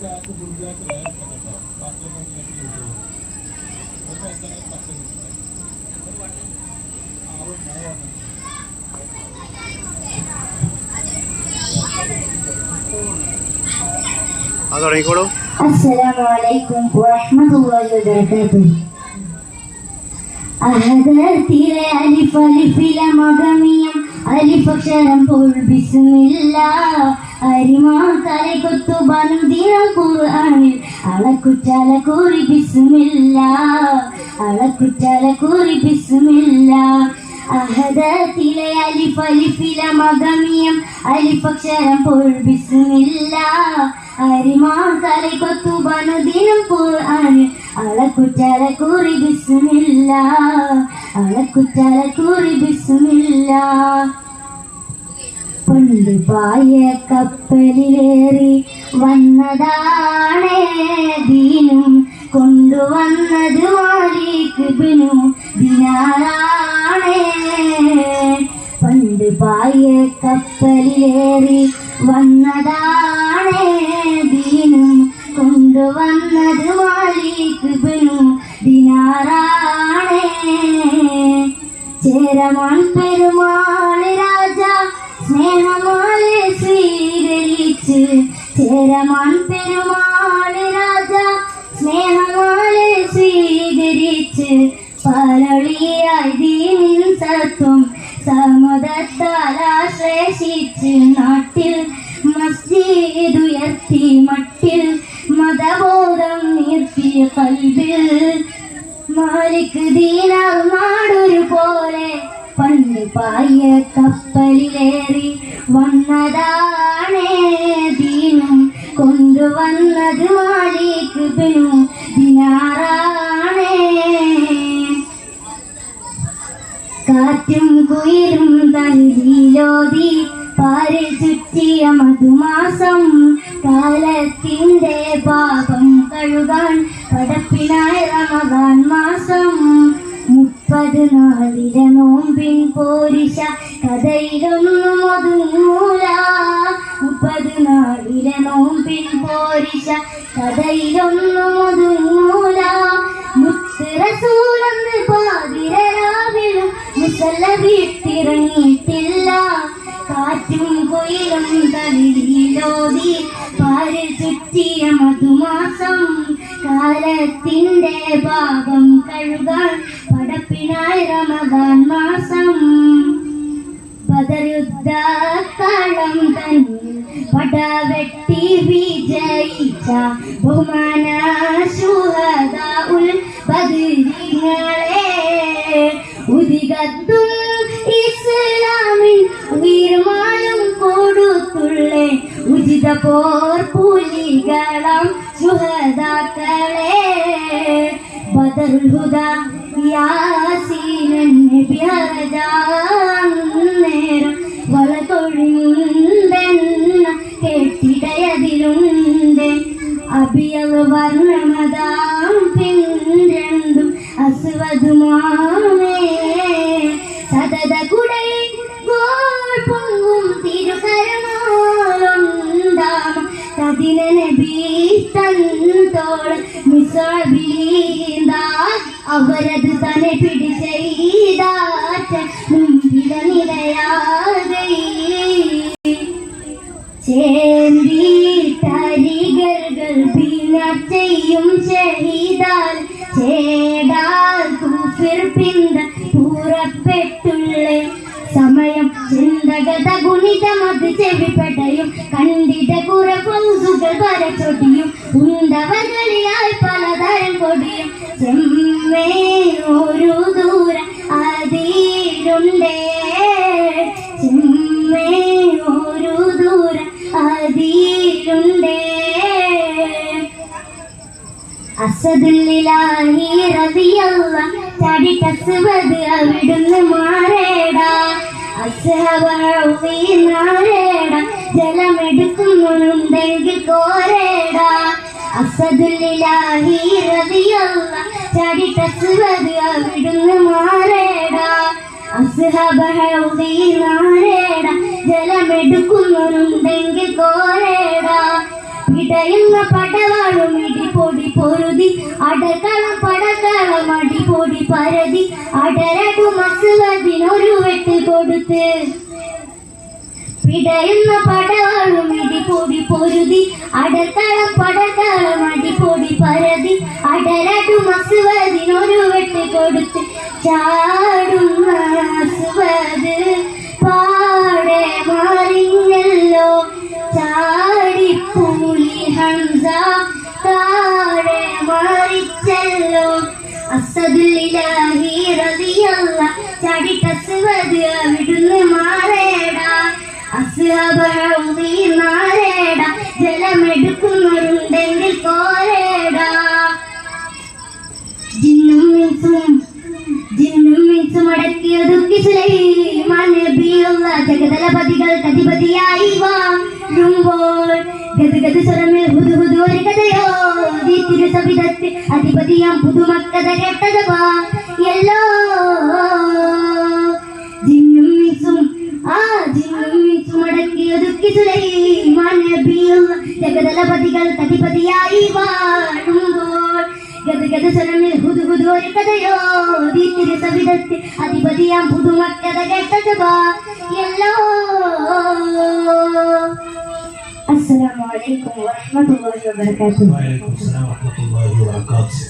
ഗ്രാക്ക് full ഗ്രാക്ക് വേറെട്ടോ പത്ത് അത് തുടങ്ങിക്കോളൂ. അസ്സലാമു അലൈക്കും വറഹ്മത്തുള്ളാഹി വബറകാതുഹു. അനഗത്തിലെ അലിഫ് അലിഫിലെ മഗമിയം അലിഫക്ഷരം ബിസ്മില്ലാ. അരിമാ തലകൊത്തു ബനുദിനം ഖുർആനിൽ അളക്കുറ്റാല കൂറി ബിസ്മില്ല അളക്കുറ്റാല കൂറി ബിസ്മില്ല. അഹദത്തിലെ അലിഫ് അലിഫിലെ മകമിയം അലിഫക്ഷരം പോൾ ബിസ്മില്ല. അരിമാ തലകൊത്തു ബനുദിനം ഖുർആനിൽ അളക്കുറ്റാല കൂറി ബിസ്മില്ല അളക്കുറ്റാല കൂറി ബിസ്മില്ല. പായ കപ്പലിലേറി വന്നതാണേ ദീനും. കൊണ്ടുവന്നത് മാലിക് ബിനു ദിനാറാണേ പണ്ട് പായ കപ്പലിലേറി വന്നതാണേ ദീനും. കൊണ്ടുവന്നത് മാലിക് ബിനു ദിനാറാണേ ചേരമാൻ രാജ സ്നേഹമാലെ സ്വീകരിച്ച് ചേരമാൻ പെരുമാൾ രാജ സ്നേഹമാലെ സ്വീകരിച്ച് പരളിയായി ദീനിൻ സത്വം സമതത്താൽ ആശ്ലേഷിച്ച് നാട്ടിൽ മസ്ജിദുയർത്തി മട്ടിൽ മതബോധം നിർത്തിയ കൽവിൽ മാലിക് ദീനാർ നാടൊരു പോലെ പണ്ട് പായ കപ്പലിലേറി വന്നതാണേ ദീനും. കൊണ്ടുവന്നത് മാലിക് ബിനു ദിനാറാണേ. കാറ്റും കുയിലും തന്നിലോതി പാരിൽ ചുറ്റിയ മധുമാസം കാലത്തിന്റെ പാപം കഴുകാൻ പടപ്പിനായ റമദാൻ മാസം മുപ്പത് നാളിലെ പോരിശ കഥയിലൊന്നും ഒതുങ്ങൂല മുപ്പത് നാളിലെ നോമ്പിൻ പോരിശ കഥയിലൊന്നും ഒതുങ്ങൂല മുത്ത് റസൂലെന്ന് പാതിരാവിലും മുസല്ല വീട്ടിറങ്ങിയിട്ടില്ല. കാറ്റും കൊയിലും തളിയിലോതി പാരിൽ ചുറ്റിയ മധുമാസം കാലത്തിന്റെ പാപം കഴുകാൻ പടപ്പിനായി റമദാൻ മാസം. പതരുദ്ധാക്കളം തന്നിൽ പടവെട്ടി വിജയിച്ച ബഹുമാന ശുഹദ ഉൽ ബദരിങ്ങളെ ഉദികത്തും ഇസ്ലാമിൻ ഉയർമാനും കൊടുത്തുള്ളേ. ഉചിത പോർ പുലികളം ശുഹദാക്കളെ. ബദറുൽ ഹുദ യാസീനൻ നബി നേരം വർണമതാം പിൻരണ്ടും അസുവതുമാമേ. സതത കുടൈ ഗോൾ അവരത് തന്നെ പിടിച്ചെയ്താറ്റ ചെയ്യും ഷഹീദാൽ ചേടാൽ കുഫിർ പിന്ത പൂറപ്പെട്ടുള്ളേ. സമയം ചിന്തകത ഗുണിതമത് ചെവിപ്പെട്ടയും കണ്ടിട കുറപ്പുകൾ വരച്ചൊടിയും ഉണ്ടവകളിലായി പലതരം കൊടിയും. ചെമ്മേ ഒരു ദൂരം അതിലുണ്ടേ. അവിടുന്ന് മാറേടാ. നാരേടാ ജലമെടുക്കുന്നുണ്ടെങ്കിൽ കോരേടാ. അസദുല്ലാഹി റബിയല്ല ചടി കസുവത് അവിടുന്ന് മാറേടാ. അസ്ഹബി നാരേടാ ജലമെടുക്കുന്നുണ്ടെങ്കിൽ കോരേടാ. പിടയുന്ന പടവാളും ഇടിപൊടി പൊരുതി. അടക്കളം പടക്കളം അടിപൊടി പരതി. അടരടു മസുവതിനൊരു വെട്ട് കൊടുത്ത്. പിടയുന്ന പടവാളും ഇടിപൊടി പൊരുതി. അടക്കളം പടക്കളം അടിപൊടി പരതി. അടരടു മസുവതിനൊരു വെട്ട് കൊടുത്ത്. ചാടുന്ന മസുവത് പാടെ മാറിഞ്ഞല്ലോ താഴെ മാറിച്ചല്ലോ ജലമെടുക്കുന്നവരുണ്ടെങ്കിൽ കോരേടാ ജിന്നും മിൻസും ജിന്നും മിൻസും നബിയുള്ള ജഗതലപതികൾ കതിപതിയായി വാഴുമ്പോൾ ഗതഗത സ്വരമിൽ ഹുദു ഒരു കഥയോ? തിരുസവിധത്തിൽ അധിപതിയാം പുതുമക്കഥ കേട്ടത് വാ എല്ലോ ജിന്നും മിൻസും ആ ജിന്നും മിൻസും അടക്കിയ ദുഃഖി സുലൈമാൻ ജഗതലപതികൾ കതിപതിയായി വാഴുമ്പോൾ ഗതജനമിൽ ഹുതുഹുതു ഒരു കഥയോ തിരുസവിധത്തിൽ അധിപതിയാം പുതുമക്കഥ കേട്ടത് എല്ലോ. അസ്സലാമലൈക്കും വാഹമത്തുള്ളാഹി വബർക്കാത്തു വഅലൈക്കും അസ്സലാം വറഹ്മത്തുള്ളാഹി വബറകാതുഹു.